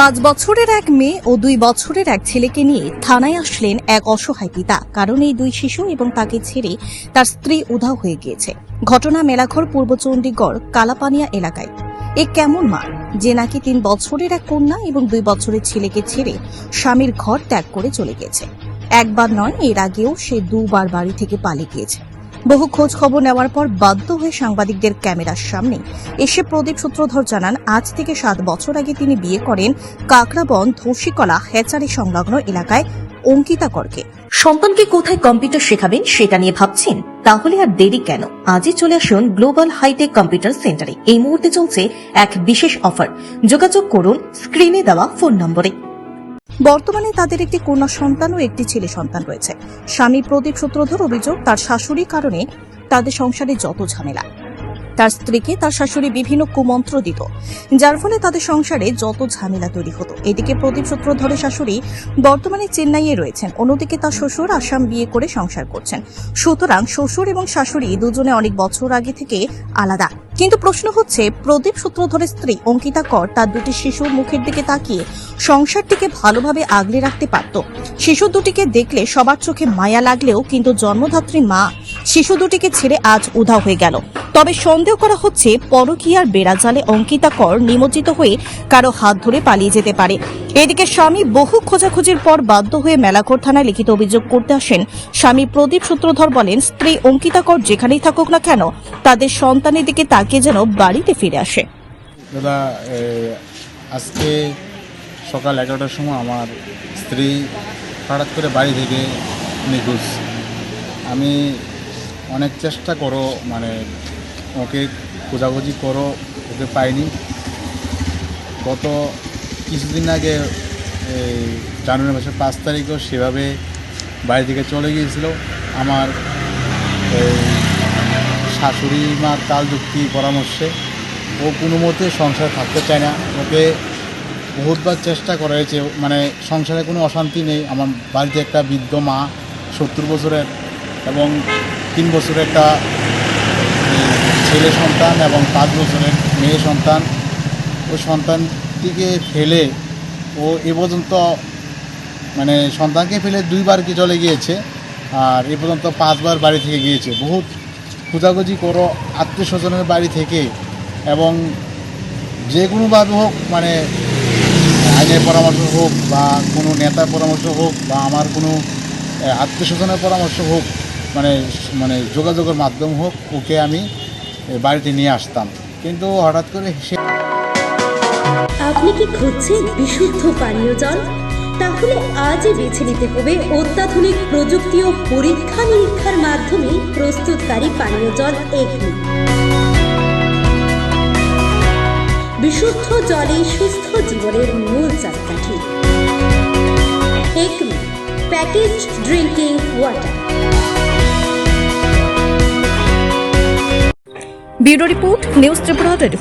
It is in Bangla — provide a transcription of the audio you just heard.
পাঁচ বছরের এক মেয়ে ও দুই বছরের এক ছেলেকে নিয়ে থানায় আসলেন এক অসহায় পিতা। কারণ এই দুই শিশু এবং তাকে ছেড়ে তার স্ত্রী উধাও হয়ে গিয়েছে। ঘটনা মেলাঘর, পূর্ব চণ্ডীগড়, কালাপানিয়া এলাকায়। এ কেমন মা যে নাকি তিন বছরের এক কন্যা এবং দুই বছরের ছেলেকে ছেড়ে স্বামীর ঘর ত্যাগ করে চলে গেছে একবার নয়, এর আগেও সে দুবার বাড়ি থেকে পালিয়ে গিয়েছে। বহু খোঁজ খবর নেওয়ার পর বাধ্য হয়ে সাংবাদিকদের ক্যামেরার সামনে। এসে প্রদীপ সূত্রধর জানান, আজ থেকে সাত বছর আগে তিনি বিয়ে করেন কাকরাবন ধর্ষিকলা হেচারি সংলগ্ন এলাকায় অঙ্কিতা করকে। সন্তানকে কোথায় কম্পিউটার শেখাবেন সেটা নিয়ে ভাবছেন? তাহলে আর দেরি কেন? আজই চলে আসুন গ্লোবাল হাইটেক কম্পিউটার সেন্টারে। এই মুহূর্তে চলছে এক বিশেষ অফার। যোগাযোগ করুন, স্ক্রিনে দেওয়া ফোন নম্বরে। বর্তমানে তাদের একটি কন্যা সন্তান ও একটি ছেলে সন্তান রয়েছে। স্বামী প্রদীপ সূত্রধর অভিযোগ, তার শাশুড়ির কারণে তাদের সংসারে যত ঝামেলা। তার স্ত্রীকে তার শাশুড়ি বিভিন্ন কুমন্ত্র দিত, যার ফলে তাদের সংসারে যত ঝামেলা তৈরি হতো। এদিকে প্রদীপ সূত্রধরের শাশুড়ি বর্তমানে চেন্নাইয়ে রয়েছেন, অন্যদিকে তার শ্বশুর আসাম বিয়ে করে সংসার করছেন। সুতরাং শ্বশুর এবং শাশুড়ি দুজনে অনেক বছর আগে থেকে আলাদা। কিন্তু প্রশ্ন হচ্ছে, প্রদীপ সূত্রধরের স্ত্রী অঙ্কিতা কর তার দুটি শিশুর মুখের দিকে তাকিয়ে সংসারটিকে ভালোভাবে আগলে রাখতে পারত। শিশু দুটিকে দেখলে সবার চোখে মায়া লাগলেও কিন্তু জন্মধাত্রী মা শিশু দুটিকে ছেড়ে আজ উধাও হয়ে গেল। তবে সন্দেহ করা হচ্ছে পরকীয়ার বেড়াজালে অঙ্কিতা কর নিমজ্জিত হয়ে কারও হাত ধরে পালিয়ে যেতে পারে। এদিকে স্বামী বহু খোঁজাখুঁজির পর বাধ্য হয়ে মেলাঘর থানায় লিখিত অভিযোগ করতে আসেন। স্বামী প্রদীপ সূত্রধর বলেন, স্ত্রী অঙ্কিতা কর যেখানেই থাকুক না কেন, তাদের সন্তানের দিকে তাকিয়ে যেন বাড়িতে ফিরে আসে। দাদা আজকে সকাল এগারোটার সময় আমার স্ত্রী হঠাৎ করে বাড়ি থেকে নিখোঁজ। আমি অনেক চেষ্টা করো মানে ওকে খোঁজাখুঁজি করো, ওকে পাইনি। গত কিছুদিন আগে, এই জানুয়ারি মাসের পাঁচ তারিখও সেভাবে বাড়ি থেকে চলে গিয়েছিল। আমার শাশুড়ি মার কাল যুক্তি পরামর্শে ও কোনো মতে সংসার থাকতে চায় না। ওকে বহুতবার চেষ্টা করা হয়েছে মানে সংসারে কোনো অশান্তি নেই। আমার বাড়িতে একটা বৃদ্ধ মা, সত্তর বছরের এবং তিন বছরের একটা ছেলে সন্তান এবং পাঁচ বছরের মেয়ে সন্তান। ও সন্তানটিকে ফেলে ও এ পর্যন্ত মানে সন্তানকে ফেলে দুইবার কি চলে গিয়েছে, আর এ পর্যন্ত পাঁচবার বাড়ি থেকে গিয়েছে। বহুত খোঁজাখুঁজি করো, আত্মীয় স্বজনের বাড়ি থেকে এবং যে কোনোভাবে হোক মানে আইনের পরামর্শ হোক বা কোনো নেতার পরামর্শ হোক বা আমার কোনো আত্মীয় স্বজনের পরামর্শ হোক মানে মানে যোগাযোগের মাধ্যম হোক, ওকে আমি বাড়িতে নিয়ে আসতাম। কিন্তু হঠাৎ করে সে আপনি কি খুঁজছেন বিশুদ্ধ পানীয় জল? তাহলে আজই বেছে নিতে হবে অত্যাধুনিক প্রযুক্তি ও পরীক্ষা নিরীক্ষার মাধ্যমে প্রস্তুতকারী পানীয় জল এগনি বিশুদ্ধ জলে সুস্থ জীবনের মূল চাকাঠি Acme package drinking water bureau report news Tripura twenty